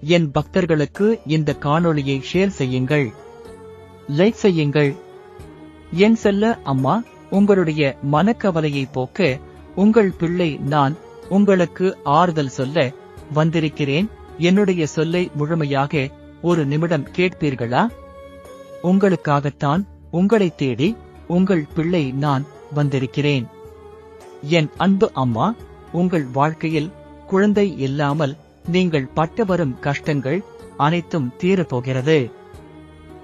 என் பக்தர்களுக்கு இந்த காணொளியை ஷேர் செய்யுங்கள். லைக் செய்யுங்கள். என் செல்ல அம்மா உங்களுடைய மனக்கவலையை போக்க உங்கள் பிள்ளை நான் உங்களுக்கு ஆறுதல் சொல்ல வந்திருக்கிறேன். என்னுடைய சொல்லை முழுமையாக ஒரு நிமிடம் கேட்பீர்களா? உங்களுக்காகத்தான் உங்களை தேடி உங்கள் பிள்ளை நான் வந்திருக்கிறேன். என் அன்பு அம்மா உங்கள் வாழ்க்கையில் குழந்தை இல்லாமல் நீங்கள் பட்டு வரும் கஷ்டங்கள் அனைத்தும் தீரப்போகிறது.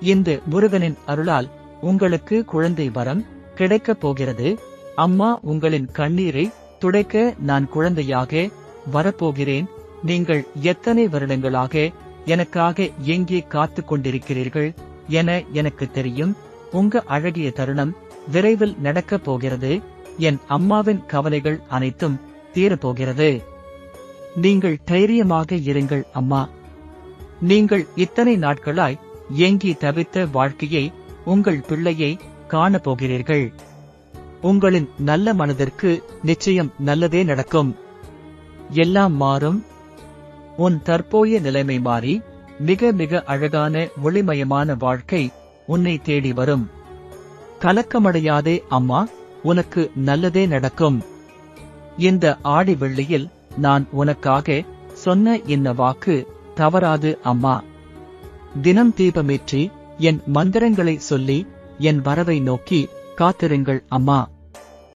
இந்த முருகனின் அருளால் உங்களுக்கு குழந்தை வரம் கிடைக்கப் போகிறது. அம்மா உங்களின் கண்ணீரை துடைக்க நான் குழந்தையாக வரப்போகிறேன். நீங்கள் எத்தனை வருடங்களாக எனக்காக எங்கே காத்துக் கொண்டிருக்கிறீர்கள் என எனக்கு தெரியும். உங்க அழகிய தருணம் விரைவில் நடக்கப் போகிறது. என் அம்மாவின் கவலைகள் அனைத்தும் தீரப்போகிறது. நீங்கள் தைரியமாக இருங்கள் அம்மா. நீங்கள் இத்தனை நாட்களாய் ஏங்கி தவித்த வாழ்க்கையை உங்கள் பிள்ளையை காணப்போகிறீர்கள். உங்களின் நல்ல மனதிற்கு நிச்சயம் நல்லதே நடக்கும். எல்லாம் மாறும். உன் தற்போதைய நிலைமை மாறி மிக மிக அழகான ஒளிமயமான வாழ்க்கை உன்னை தேடி வரும். கலக்கமடையாதே அம்மா. உனக்கு நல்லதே நடக்கும். இந்த ஆடி வெள்ளியில் நான் உனக்காக சொன்ன இந்த வாக்கு தவறாது அம்மா. தினம் தீபமேற்றி என் மந்திரங்களை சொல்லி என் வரவை நோக்கி காத்திருங்கள் அம்மா.